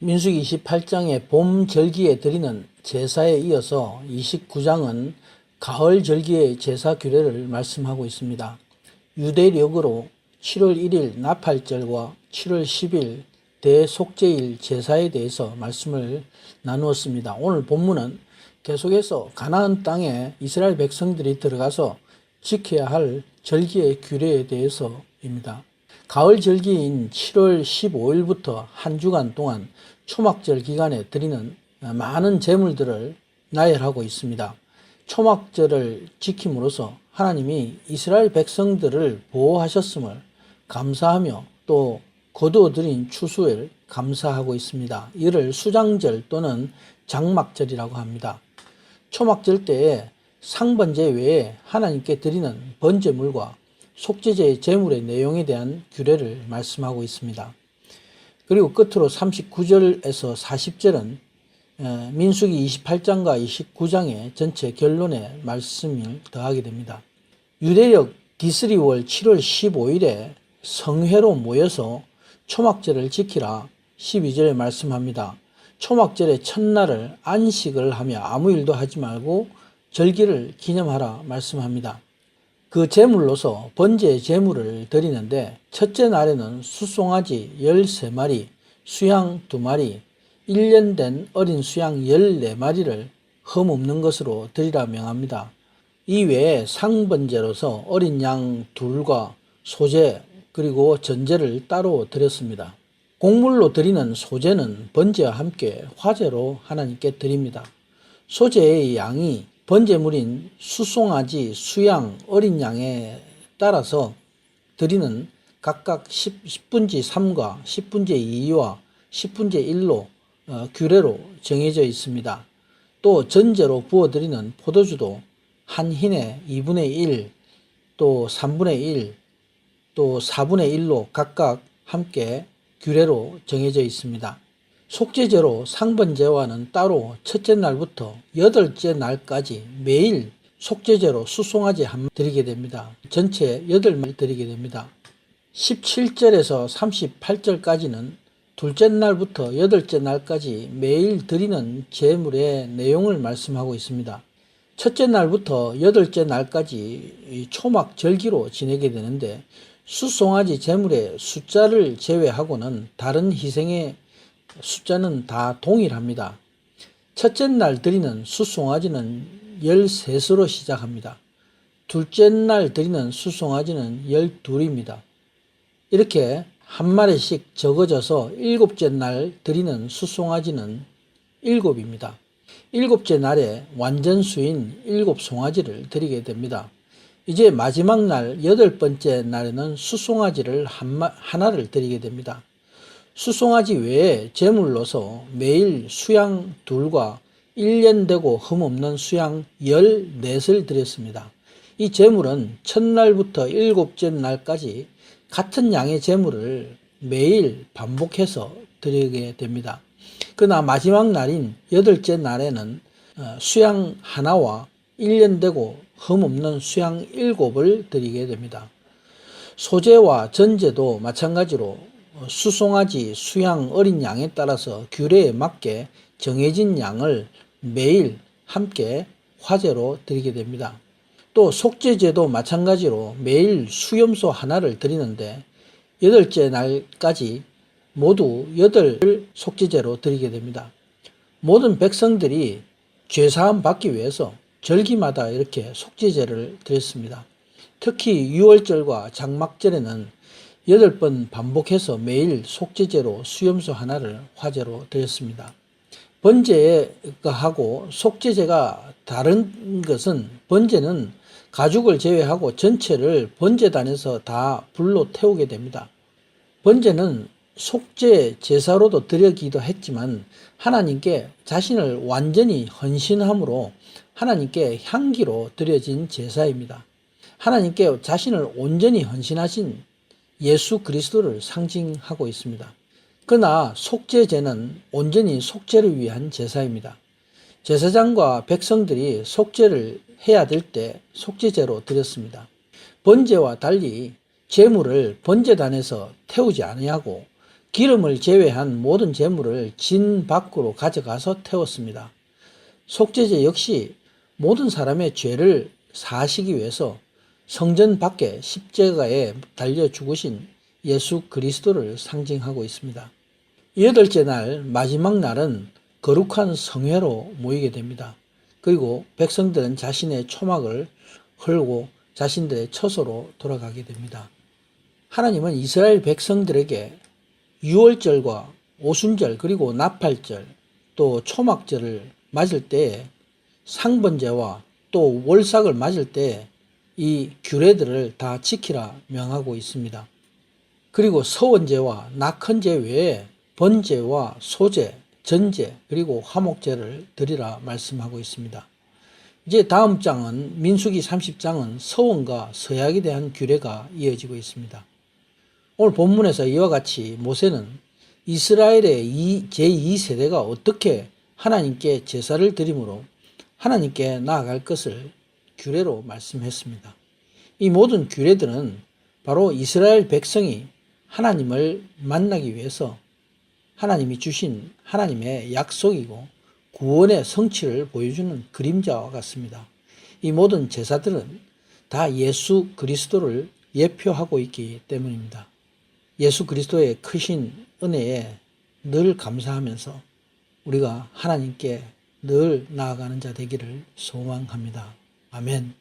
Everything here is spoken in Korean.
민수기 28장의 봄 절기에 드리는 제사에 이어서 29장은 가을 절기의 제사 규례를 말씀하고 있습니다. 유대력으로 7월 1일 나팔절과 7월 10일 대속죄일 제사에 대해서 말씀을 나누었습니다. 오늘 본문은 계속해서 가나안 땅에 이스라엘 백성들이 들어가서 지켜야 할 절기의 규례에 대해서입니다. 가을 절기인 7월 15일부터 한 주간 동안 초막절 기간에 드리는 많은 제물들을 나열하고 있습니다. 초막절을 지킴으로써 하나님이 이스라엘 백성들을 보호하셨음을 감사하며 또 거두어 드린 추수를 감사하고 있습니다. 이를 수장절 또는 장막절이라고 합니다. 초막절 때에 상번제 외에 하나님께 드리는 번제물과 속죄제의 제물의 내용에 대한 규례를 말씀하고 있습니다. 그리고 끝으로 39절에서 40절은 어, 민수기 28장과 29장의 전체 결론에 말씀을 더하게 됩니다. 유대력 기스리월 7월 15일에 성회로 모여서 초막절을 지키라 12절에 말씀합니다. 초막절의 첫날을 안식을 하며 아무 일도 하지 말고 절기를 기념하라 말씀합니다. 그 제물로서 번제 제물을 드리는데 첫째 날에는 수송아지 13마리, 수양 2마리, 1년 된 어린 수양 14마리를 흠 없는 것으로 드리라 명합니다. 이 외에 상번제로서 어린 양 둘과 소제 그리고 전제를 따로 드렸습니다. 곡물로 드리는 소제는 번제와 함께 화제로 하나님께 드립니다. 소제의 양이 번제물인 수송아지, 수양, 어린 양에 따라서 드리는 각각 10, 분지 3과 10분지 2와 10분지 1로 어, 규례로 정해져 있습니다. 또 전제로 부어드리는 포도주도 한 흰에 2분의 1, 또 3분의 1, 또 4분의 1로 각각 함께 규례로 정해져 있습니다. 속죄제로 상번제와는 따로 첫째 날부터 여덟째 날까지 매일 속죄제로 수송아지 한 드리게 됩니다. 전체 여덟 마리 드리게 됩니다. 17절에서 38절까지는 둘째 날부터 여덟째 날까지 매일 드리는 제물의 내용을 말씀하고 있습니다. 첫째 날부터 여덟째 날까지 초막 절기로 지내게 되는데 수송아지 제물의 숫자를 제외하고는 다른 희생의 숫자는 다 동일합니다. 첫째 날 드리는 수송아지는 13수로 시작합니다. 둘째 날 드리는 수송아지는 12입니다. 이렇게 한 마리씩 적어져서 일곱째 날 드리는 수송아지는 일곱입니다. 일곱째 날에 완전 수인 일곱 송아지를 드리게 됩니다. 이제 마지막 날 여덟 번째 날에는 수송아지를 한 하나를 드리게 됩니다. 수송아지 외에 제물로서 매일 수양 둘과 1년 되고 흠없는 수양 14을 드렸습니다. 이 제물은 첫날부터 일곱째 날까지 같은 양의 제물을 매일 반복해서 드리게 됩니다. 그러나 마지막 날인 여덟째 날에는 어, 수양 하나와 1년 되고 흠없는 수양 일곱을 드리게 됩니다. 소재와 전제도 마찬가지로 수송아지, 수양, 어린 양에 따라서 규례에 맞게 정해진 양을 매일 함께 화제로 드리게 됩니다. 또 속죄제도 마찬가지로 매일 수염소 하나를 드리는데 여덟째 날까지 모두 여덟 속죄제로 드리게 됩니다. 모든 백성들이 죄사함 받기 위해서 절기마다 이렇게 속죄제를 드렸습니다. 특히 6월절과 장막절에는 여덟 번 반복해서 매일 속죄제로 수염소 하나를 화제로 드렸습니다. 번제하고 속죄제가 다른 것은 번제는 가죽을 제외하고 전체를 번제단에서 다 불로 태우게 됩니다. 번제는 속죄 제사로도 드려기도 했지만 하나님께 자신을 완전히 헌신함으로 하나님께 향기로 드려진 제사입니다. 하나님께 자신을 온전히 헌신하신 예수 그리스도를 상징하고 있습니다. 그러나 속죄제는 온전히 속죄를 위한 제사입니다. 제사장과 백성들이 속죄를 해야 될 때 속죄제로 드렸습니다. 번제와 달리 제물을 번제단에서 태우지 아니하고 기름을 제외한 모든 재물을 진 밖으로 가져가서 태웠습니다. 속죄제 역시 모든 사람의 죄를 사하시기 위해서 성전 밖에 십자가에 달려 죽으신 예수 그리스도를 상징하고 있습니다. 여덟째 날 마지막 날은 거룩한 성회로 모이게 됩니다. 그리고 백성들은 자신의 초막을 헐고 자신들의 처소로 돌아가게 됩니다. 하나님은 이스라엘 백성들에게 유월절과 오순절 그리고 나팔절 또 초막절을 맞을 때 상번제와 또 월삭을 맞을 때 이 규례들을 다 지키라 명하고 있습니다. 그리고 서원제와 낙헌제 외에 번제와 소제, 전제 그리고 화목제를 드리라 말씀하고 있습니다. 이제 다음 장은 민수기 30장은 서원과 서약에 대한 규례가 이어지고 있습니다. 오늘 본문에서 이와 같이 모세는 이스라엘의 이 제2세대가 어떻게 하나님께 제사를 드림으로 하나님께 나아갈 것을 규례로 말씀했습니다. 이 모든 규례들은 바로 이스라엘 백성이 하나님을 만나기 위해서 하나님이 주신 하나님의 약속이고 구원의 성취를 보여주는 그림자와 같습니다. 이 모든 제사들은 다 예수 그리스도를 예표하고 있기 때문입니다. 예수 그리스도의 크신 은혜에 늘 감사하면서 우리가 하나님께 늘 나아가는 자 되기를 소망합니다. 아멘.